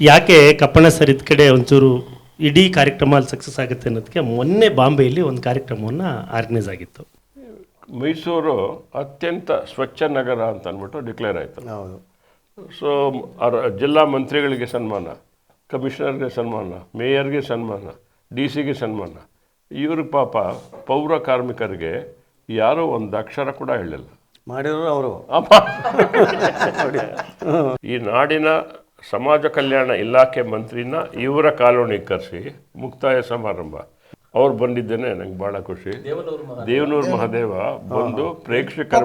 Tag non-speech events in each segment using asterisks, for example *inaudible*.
ಯಾಕೆ ಕಪ್ಪಣ ಸರ್ ಇದ್ ಕಡೆ ಒಂಚೂರು ಇಡೀ ಕಾರ್ಯಕ್ರಮ ಅಲ್ಲಿ ಸಕ್ಸಸ್ ಆಗುತ್ತೆ ಅನ್ನೋದಕ್ಕೆ ಮೊನ್ನೆ ಬಾಂಬೆಯಲ್ಲಿ ಒಂದು ಕಾರ್ಯಕ್ರಮವನ್ನು ಆರ್ಗನೈಸ್ ಆಗಿತ್ತು. ಮೈಸೂರು ಅತ್ಯಂತ ಸ್ವಚ್ಛ ನಗರ ಅಂತ ಅಂದ್ಬಿಟ್ಟು ಡಿಕ್ಲೇರ್ ಆಯಿತು. ಹೌದು. ಸೊ ಜಿಲ್ಲಾ ಮಂತ್ರಿಗಳಿಗೆ ಸನ್ಮಾನ ಕಮಿಷನರ್ಗೆ ಸನ್ಮಾನ ಮೇಯರ್ಗೆ ಸನ್ಮಾನ ಡಿ ಸಿಗೆ ಸನ್ಮಾನ. ಇವರು ಪಾಪ ಪೌರ ಕಾರ್ಮಿಕರಿಗೆ ಯಾರೂ ಒಂದು ಅಕ್ಷರ ಕೂಡ ಹೇಳಿಲ್ಲ ಮಾಡಿರೋರು ಅವರು. ಅಪ್ಪ. *laughs* ಈ ನಾಡಿನ ಸಮಾಜ ಕಲ್ಯಾಣ ಇಲಾಖೆ ಮಂತ್ರಿನ ಇವರ ಕಾಲೋನಿಗೆ ಕರೆಸಿ ಮುಕ್ತಾಯ ಸಮಾರಂಭ. ಅವ್ರು ಬಂದಿದ್ದೇನೆ ನಂಗೆ ಬಹಳ ಖುಷಿ. ದೇವನೂರು ಮಹಾದೇವ. ಬಂದು ಪ್ರೇಕ್ಷಕರ.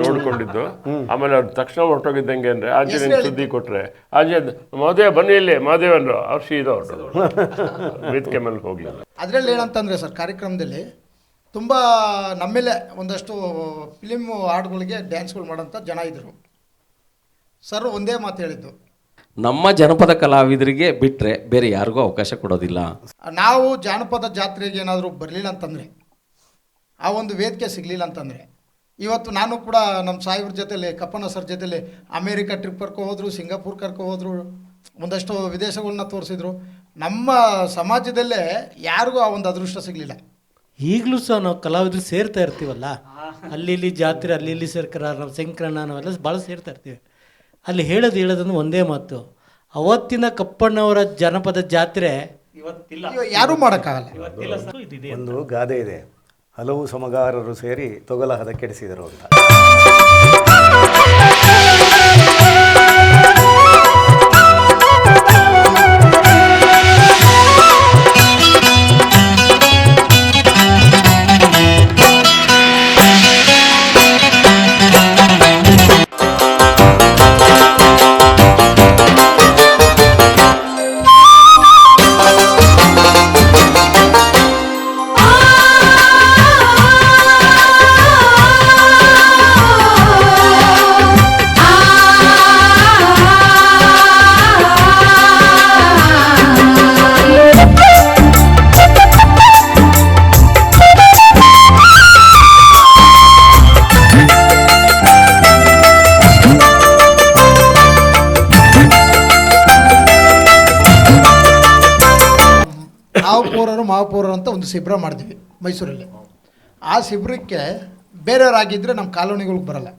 ನೋಡ್ಕೊಂಡಿದ್ದು. ಆಮೇಲೆ ಅವ್ರು ತಕ್ಷಣ ಹೊರಟೋಗಿದ್ದಂಗೆ ಅಂದ್ರೆ ಆಂಜನೇಯ ಸುದ್ದಿ ಕೊಟ್ರೆ ಆಂಜನೇಯ ಮಹದೇವ ಬನ್ನಿ ಇಲ್ಲಿ ಮಹದೇವ್ ಅಂದ್ರು ಅವ್ರು ಸೀದಾ ಹೊರಟು *laughs* ವೇದಿಕೆ ಮೇಲೆ ಹೋಗ್ಲಿಲ್ಲ. ಅದ್ರಲ್ಲಿ ಏನಂತಂದ್ರೆ ಸರ್ ಕಾರ್ಯಕ್ರಮದಲ್ಲಿ ತುಂಬಾ ನಮ್ಮೇಲೆ ಒಂದಷ್ಟು ಫಿಲಿಮ್ ಹಾಡುಗಳಿಗೆ ಡ್ಯಾನ್ಸ್ಗಳು ಮಾಡೋಂಥ ಜನ ಇದ್ದರು ಸರ್ ಒಂದೇ ಮಾತು ಹೇಳಿದ್ದು. ನಮ್ಮ ಜನಪದ ಕಲಾವಿದರಿಗೆ ಬಿಟ್ಟರೆ ಬೇರೆ ಯಾರಿಗೂ ಅವಕಾಶ ಕೊಡೋದಿಲ್ಲ. ನಾವು ಜಾನಪದ ಜಾತ್ರೆಗೆ ಏನಾದರೂ ಬರಲಿಲ್ಲ ಅಂತಂದರೆ ಆ ಒಂದು ವೇದಿಕೆ ಸಿಗಲಿಲ್ಲ ಅಂತಂದರೆ ಇವತ್ತು ನಾನು ಕೂಡ ನಮ್ಮ ಸಾಹೇಬ್ರ ಜೊತೆಲಿ ಕಪ್ಪನ ಸರ್ ಜೊತೆಲಿ ಅಮೇರಿಕ ಟ್ರಿಪ್ ಕರ್ಕೊ ಹೋದ್ರು ಸಿಂಗಾಪುರ್ ಕರ್ಕೊ ಹೋದರು ಒಂದಷ್ಟು ವಿದೇಶಗಳನ್ನ ತೋರಿಸಿದ್ರು. ನಮ್ಮ ಸಮಾಜದಲ್ಲೇ ಯಾರಿಗೂ ಆ ಒಂದು ಅದೃಷ್ಟ ಸಿಗಲಿಲ್ಲ. ಈಗಲೂ ಸಹ ನಾವು ಕಲಾವಿದರು ಸೇರ್ತಾ ಇರ್ತೀವಲ್ಲ? ಅಲ್ಲಿ ಇಲ್ಲಿ ಜಾತ್ರೆ ಅಲ್ಲಿ ಇಲ್ಲಿ ಸೇರ್ಕರ ನಾವು ಸಂಕ್ರಣ ನಾವೆಲ್ಲ ಭಾಳ ಸೇರ್ತಾ ಇರ್ತೀವಿ. ಅಲ್ಲಿ ಹೇಳೋದು ಹೇಳೋದನ್ನು ಒಂದೇ ಮಾತು. ಅವತ್ತಿನ ಕಪ್ಪಣ್ಣವರ ಜನಪದ ಜಾತ್ರೆ ಇವತ್ತಿಲ್ಲ. ಇವ- ಯಾರೂ ಮಾಡೋಕ್ಕಾಗಲ್ಲ. ಇವತ್ತಿಲ್ಲ ಸರ್, ಇದಿದೆ ಒಂದು ಗಾದೆ ಇದೆ. ಹಲವು ಸಮಗಾರರು ಸೇರಿ ತೊಗಲ ಹದ ಕೆಡಿಸಿದರು ಅಂತ. ಶಿಬಿರ ಮಾಡಿದ್ವಿ ಮೈಸೂರಲ್ಲಿ. ಆ ಶಿಬಿರಕ್ಕೆ ಬೇರೆಯವರಾಗಿದ್ದರೆ ನಮ್ಮ ಕಾಲೋನಿಗಳಿಗೆ ಬರಲ್ಲ.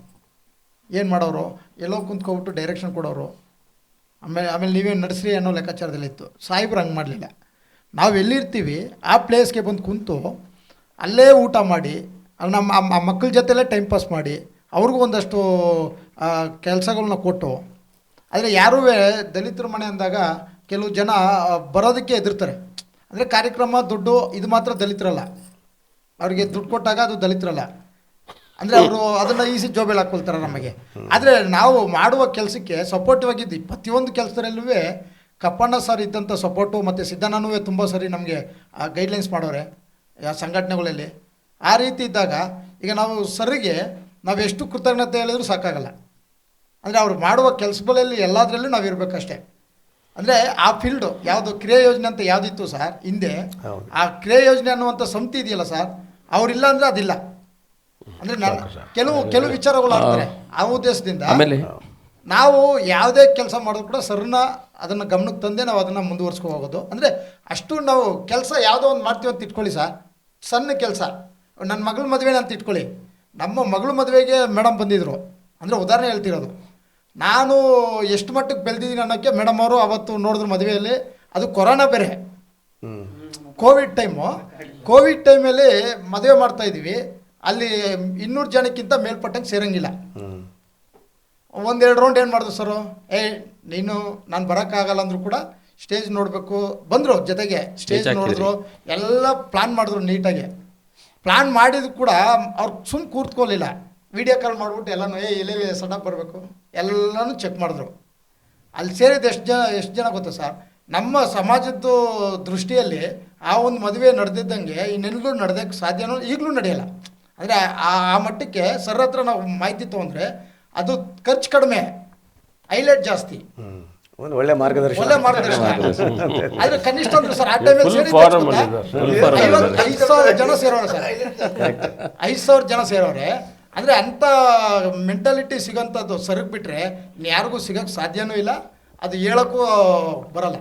ಏನು ಮಾಡೋರು? ಎಲ್ಲೋ ಕುಂತ್ಕೊಬಿಟ್ಟು ಡೈರೆಕ್ಷನ್ ಕೊಡೋರು. ಆಮೇಲೆ ಆಮೇಲೆ ನೀವೇನು ನಡೆಸ್ರಿ ಅನ್ನೋ ಲೆಕ್ಕಾಚಾರದಲ್ಲಿತ್ತು ಸಾಹೇಬ್ರು ಹಂಗೆ ಮಾಡಲಿಲ್ಲ. ನಾವು ಎಲ್ಲಿರ್ತೀವಿ, ಆ ಪ್ಲೇಸ್ಗೆ ಬಂದು ಕುಂತು ಅಲ್ಲೇ ಊಟ ಮಾಡಿ ನಮ್ಮ ಆ ಮಕ್ಕಳ ಜೊತೆಲೇ ಟೈಮ್ ಪಾಸ್ ಮಾಡಿ, ಅವ್ರಿಗೂ ಒಂದಷ್ಟು ಕೆಲಸಗಳನ್ನ ಕೊಟ್ಟು, ಆದರೆ ಯಾರೂ ದಲಿತರ ಮನೆ ಅಂದಾಗ ಕೆಲವು ಜನ ಬರೋದಕ್ಕೆ ಹೆದರ್ತಾರೆ. ಅಂದರೆ ಕಾರ್ಯಕ್ರಮ, ದುಡ್ಡು ಇದು ಮಾತ್ರ ದಲಿತರಲ್ಲ. ಅವರಿಗೆ ದುಡ್ಡು ಕೊಟ್ಟಾಗ ಅದು ದಲಿತರಲ್ಲ. ಅಂದರೆ ಅವರು ಅದನ್ನು ಈಸಿ ಜೋಬೆಲ್ ಹಾಕೊಳ್ತಾರೆ ನಮಗೆ. ಆದರೆ ನಾವು ಮಾಡುವ ಕೆಲಸಕ್ಕೆ ಸಪೋರ್ಟಿವ್ ಆಗಿದ್ದು ಪ್ರತಿಯೊಂದು ಕೆಲಸದಲ್ಲೂ ಕಪ್ಪಣ್ಣ ಸರ್ ಇದ್ದಂಥ ಸಪೋರ್ಟು ಮತ್ತು ಸಿದ್ದಣ್ಣನೂ ತುಂಬ ಸರಿ ನಮಗೆ ಗೈಡ್ಲೈನ್ಸ್ ಮಾಡೋರೆ, ಆ, ಸಂಘಟನೆಗಳಲ್ಲಿ. ಆ ರೀತಿ ಇದ್ದಾಗ ಈಗ ನಾವು ಸರಿಗೆ ನಾವು ಎಷ್ಟು ಕೃತಜ್ಞತೆ ಹೇಳಿದ್ರು ಸಾಕಾಗಲ್ಲ. ಅಂದರೆ ಅವ್ರು ಮಾಡುವ ಕೆಲಸಗಳಲ್ಲಿ ಎಲ್ಲದರಲ್ಲೂ ನಾವು ಇರಬೇಕಷ್ಟೇ. ಅಂದರೆ ಆ ಫೀಲ್ಡು ಯಾವುದು ಕ್ರಿಯಾ ಯೋಜನೆ ಅಂತ ಯಾವುದಿತ್ತು ಸರ್? ಹಿಂದೆ ಆ ಕ್ರಿಯಾ ಯೋಜನೆ ಅನ್ನುವಂಥ ಸಂತಿ ಇದೆಯಲ್ಲ ಸರ್? ಅವರಿಲ್ಲ ಅಂದರೆ ಅದಿಲ್ಲ. ಅಂದರೆ ನಾನು ಕೆಲವು ಕೆಲವು ವಿಚಾರಗಳು ಆಗ್ತಾರೆ ಆ ಉದ್ದೇಶದಿಂದ ನಾವು ಯಾವುದೇ ಕೆಲಸ ಮಾಡಿದ್ರು ಕೂಡ ಸರ್ನ ಅದನ್ನು ಗಮನಕ್ಕೆ ತಂದೆ ನಾವು ಅದನ್ನು ಮುಂದುವರ್ಸ್ಕೊ ಹೋಗೋದು. ಅಂದರೆ ಅಷ್ಟು ನಾವು ಕೆಲಸ ಯಾವುದೋ ಒಂದು ಮಾಡ್ತೀವಿ ಅಂತ ಇಟ್ಕೊಳ್ಳಿ ಸರ್. ಸಣ್ಣ ಕೆಲಸ. ನನ್ನ ಮಗಳ ಮದುವೆನ ಅಂತ ಇಟ್ಕೊಳ್ಳಿ. ನಮ್ಮ ಮಗಳ ಮದುವೆಗೆ ಮೇಡಮ್ ಬಂದಿದ್ದರು ಅಂದರೆ ಉದಾಹರಣೆ ಹೇಳ್ತಿರೋದು. ನಾನು ಎಷ್ಟು ಮಟ್ಟಕ್ಕೆ ಬೆಳೆದಿದ್ದೀನಿ ಅನ್ನೋಕ್ಕೆ ಮೇಡಮ್ ಅವರು ಅವತ್ತು ನೋಡಿದ್ರು ಮದುವೆಯಲ್ಲಿ ಅದು ಕೊರೋನಾ ಬೇರೆ. Covid time. ಕೋವಿಡ್ ಟೈಮಲ್ಲಿ ಮದುವೆ ಮಾಡ್ತಾ ಇದ್ದೀವಿ. ಅಲ್ಲಿ ಇನ್ನೂರು ಜನಕ್ಕಿಂತ ಮೇಲ್ಪಟ್ಟಂಗೆ ಸೇರಂಗಿಲ್ಲ. ಒಂದೆರಡು ರೌಂಡ್ ಏನು ಮಾಡಿದ್ರು ಸರು? ಏ ನೀನು ನಾನು ಬರೋಕ್ಕಾಗಲ್ಲ ಅಂದರೂ ಕೂಡ ಸ್ಟೇಜ್ ನೋಡಬೇಕು. ಬಂದರು ಜೊತೆಗೆ ಸ್ಟೇಜ್. ನೋಡಿದ್ರು. ಎಲ್ಲ ಪ್ಲ್ಯಾನ್ ಮಾಡಿದ್ರು ನೀಟಾಗಿ. ಪ್ಲ್ಯಾನ್ ಮಾಡಿದ್ರು ಕೂಡ ಅವ್ರು ಸುಮ್ಮನೆ ಕೂತ್ಕೊಳ್ಳಿಲ್ಲ ವಿಡಿಯೋ ಕಾಲ್ ಮಾಡಿಬಿಟ್ಟು ಎಲ್ಲನೂ ಏ ಎಲ್ಲೆಲ್ಲಿ ಸಡಪ್ ಬರಬೇಕು? ಎಲ್ಲನೂ ಚೆಕ್ ಮಾಡಿದ್ರು. ಅಲ್ಲಿ ಸೇರಿದ ಎಷ್ಟು ಜನ ಎಷ್ಟು ಜನ ಗೊತ್ತಾ ಸರ್ ನಮ್ಮ ಸಮಾಜದ ದೃಷ್ಟಿಯಲ್ಲಿ ಆ ಒಂದು ಮದುವೆ ನಡೆದಿದ್ದಂಗೆ ಇನ್ನೆಲ್ಲೂ ನಡೆದಕ್ಕೆ ಸಾಧ್ಯನೂ ಈಗಲೂ ನಡೆಯಲ್ಲ. ಅಂದರೆ ಆ ಆ ಮಟ್ಟಕ್ಕೆ ಸರ್ ಹತ್ರ ನಾವು ಮಾಹಿತಿ ತೊಗೊಂಡ್ರೆ ಅದು ಖರ್ಚು ಕಡಿಮೆ ಹೈಲೈಟ್ ಜಾಸ್ತಿ. ಒಂದು ಒಳ್ಳೆ ಮಾರ್ಗದರ್ಶನ. ಒಳ್ಳೆ ಮಾರ್ಗದರ್ಶನ. ಆದ್ರೆ ಕನಿಷ್ಠ ಅಂದ್ರೆ ಸರ್ ಆ ಟೈಮಲ್ಲಿ ಐದು ಸಾವಿರ ಜನ ಸೇರೋರೆ ಸರ್ ಐದು ಸಾವಿರ ಜನ ಸೇರೋರೆ. ಅಂದ್ರೆ ಅಂಥ ಮೆಂಟಾಲಿಟಿ ಸಿಗೋಂಥದ್ದು ಸರಕು ಬಿಟ್ಟರೆ ಯಾರಿಗೂ ಸಿಗೋಕ್ಕೆ ಸಾಧ್ಯವೂ ಇಲ್ಲ. ಅದು ಹೇಳೋಕ್ಕೂ ಬರಲ್ಲ.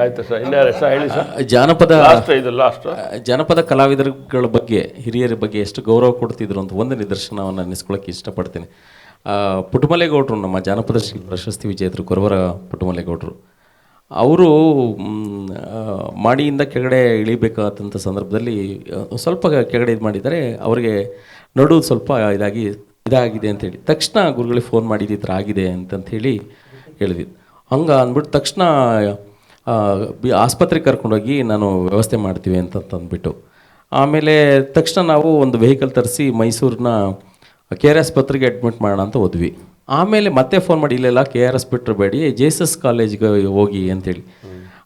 ಆಯ್ತು. ಸರ್ ಇನ್ಯಾರ ಸರ್ ಹೇಳಿ ಸರ್? ಜಾನಪದ ಇದು ಲಾಸ್ಟ್ ಜಾನಪದ ಕಲಾವಿದರುಗಳ ಬಗ್ಗೆ ಹಿರಿಯರ ಬಗ್ಗೆ ಎಷ್ಟು ಗೌರವ ಕೊಡ್ತಿದ್ರು ಅಂತ ಒಂದು ನಿದರ್ಶನವನ್ನು ನೆನೆಸ್ಕೊಳ್ಳೋಕೆ ಇಷ್ಟಪಡ್ತೀನಿ. ಪುಟುಮಲೆಗೌಡರು ಪುಟ್ಟಮಲೇಗೌಡರು ನಮ್ಮ ಜಾನಪದ ಶ್ರೀ ಪ್ರಶಸ್ತಿ ವಿಜೇತರು ಕೊರವರ ಪುಟುಮಲೆಗೌಡರು. ಅವರು ಮಾಡಿಯಿಂದ ಕೆಳಗಡೆ ಇಳಿಬೇಕಾದಂಥ ಸಂದರ್ಭದಲ್ಲಿ ಸ್ವಲ್ಪ ಕೆಳಗಡೆ ಇದು ಮಾಡಿದ್ದಾರೆ. ಅವರಿಗೆ ನಡು ಸ್ವಲ್ಪ ಇದಾಗಿ, ಇದಾಗಿದೆ ಅಂತೇಳಿ ತಕ್ಷಣ ಗುರುಗಳಿಗೆ ಫೋನ್ ಮಾಡಿದ್ದು ಈ ಥರ ಆಗಿದೆ ಅಂತಂಥೇಳಿ ಹೇಳಿ ಹೇಳಿದ್ವಿ. ಹಂಗೆ ಅಂದ್ಬಿಟ್ಟು ತಕ್ಷಣ ಬಿ- ಆಸ್ಪತ್ರೆಗೆ ಕರ್ಕೊಂಡೋಗಿ ನಾನು ವ್ಯವಸ್ಥೆ ಮಾಡ್ತೀವಿ ಅಂತ ಅಂದ್ಬಿಟ್ಟು ಆಮೇಲೆ ತಕ್ಷಣ ನಾವು ಒಂದು ವೆಹಿಕಲ್ ತರಿಸಿ ಮೈಸೂರಿನ ಕೆ ಆರ್ ಆಸ್ಪತ್ರೆಗೆ ಅಡ್ಮಿಟ್ ಮಾಡೋಣ ಅಂತ ಹೋದ್ವಿ. ಆಮೇಲೆ ಮತ್ತೆ ಫೋನ್ ಮಾಡಿ, ಇಲ್ಲೆಲ್ಲ ಕೆ ಆರ್ ಎಸ್ ಬಿಟ್ಟರು ಬೇಡಿ ಜೆ ಎಸ್ ಎಸ್ ಕಾಲೇಜ್ಗೆ ಹೋಗಿ ಅಂತೇಳಿ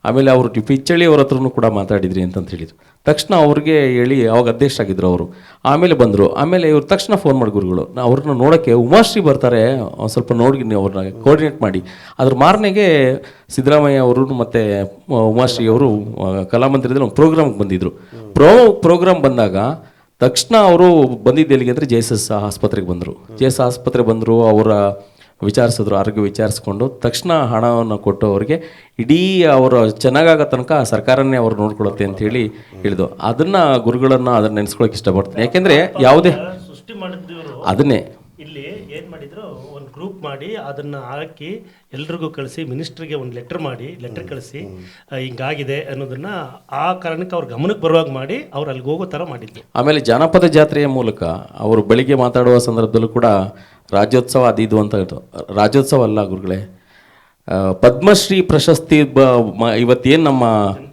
ಆಮೇಲೆ ಅವರು ಪಿಚ್ಚಳ್ಳಿ ಅವ್ರ ಹತ್ರನೂ ಕೂಡ ಮಾತಾಡಿದ್ರಿ ಅಂತಂತ ಹೇಳಿದರು. ತಕ್ಷಣ ಅವ್ರಿಗೆ ಹೇಳಿ ಅವಾಗ ಅಧ್ಯಕ್ಷ ಆಗಿದ್ರು ಅವರು. ಆಮೇಲೆ ಬಂದರು. ಆಮೇಲೆ ಇವ್ರು ತಕ್ಷಣ ಫೋನ್ ಮಾಡಿ ಗುರುಗಳು. ಅವ್ರನ್ನ ನೋಡೋಕ್ಕೆ ಉಮಾಶ್ರೀ ಬರ್ತಾರೆ. ಸ್ವಲ್ಪ ನೋಡಿ ನೀವು ಅವ್ರನ್ನ ಕೋರ್ಡಿನೇಟ್ ಮಾಡಿ. ಅದ್ರ ಮಾರನೆಗೆ ಸಿದ್ದರಾಮಯ್ಯ ಅವರು ಮತ್ತು ಉಮಾಶ್ರೀ ಅವರು ಕಲಾಮಂದಿರದಲ್ಲಿ ಒಂದು ಪ್ರೋಗ್ರಾಮ್ಗೆ ಬಂದಿದ್ದರು ಪ್ರೋ ಪ್ರೋಗ್ರಾಮ್ ಬಂದಾಗ ತಕ್ಷಣ ಅವರು ಬಂದಿದ್ದೆಲ್ಲಿಗೆ ಅಂದರೆ ಜೆ ಎಸ್ ಎಸ್ ಆಸ್ಪತ್ರೆಗೆ ಬಂದರು. ಜೆ ಎಸ್ ಆಸ್ಪತ್ರೆ ಬಂದರು. ಅವರ ವಿಚಾರಿಸಿದ್ರು ಆರೋಗ್ಯ ವಿಚಾರಿಸ್ಕೊಂಡು ತಕ್ಷಣ ಹಣವನ್ನು ಕೊಟ್ಟು ಅವರಿಗೆ ಇಡೀ ಅವರು ಚೆನ್ನಾಗಾಗೋ ತನಕ ಸರ್ಕಾರನೇ ಅವ್ರು ನೋಡ್ಕೊಳುತ್ತೆ ಅಂತ ಹೇಳಿ ಹೇಳಿದ್ರು. ಅದನ್ನ ಗುರುಗಳನ್ನು ಅದನ್ನ ನೆನೆಸ್ಕೊಳಕ್ಕೆ ಇಷ್ಟಪಡ್ತೀನಿ. ಯಾಕೆಂದರೆ ಯಾವುದೇ ಸೃಷ್ಟಿ ಮಾಡಿದ್ರು ಅದನ್ನೇ. ಇಲ್ಲಿ ಏನು ಮಾಡಿದ್ರು ಒಂದು ಗ್ರೂಪ್ ಮಾಡಿ ಅದನ್ನ ಹಾಕಿ ಎಲ್ರಿಗೂ ಕಳಿಸಿ ಮಿನಿಸ್ಟ್ರಿಗೆ ಒಂದು ಲೆಟರ್ ಮಾಡಿ ಲೆಟರ್ ಕಳಿಸಿ ಹಿಂಗಾಗಿದೆ ಅನ್ನೋದನ್ನ ಆ ಕಾರಣಕ್ಕೆ ಅವ್ರ ಗಮನಕ್ಕೆ ಬರುವಾಗ ಮಾಡಿ ಅವ್ರು ಅಲ್ಲಿಗೆ ಹೋಗೋ ಥರ ಮಾಡಿದ್ರು. ಆಮೇಲೆ ಜಾನಪದ ಜಾತ್ರೆಯ ಮೂಲಕ ಅವರು ಬೆಳಿಗ್ಗೆ ಮಾತಾಡುವ ಸಂದರ್ಭದಲ್ಲೂ ಕೂಡ ರಾಜ್ಯೋತ್ಸವ ಅದು ಇದು ಅಂತ. ರಾಜ್ಯೋತ್ಸವ ಅಲ್ಲ ಗುರುಗಳೇ. ಪದ್ಮಶ್ರೀ ಪ್ರಶಸ್ತಿ ಬ, ಮ- ಇವತ್ತೇನು ನಮ್ಮ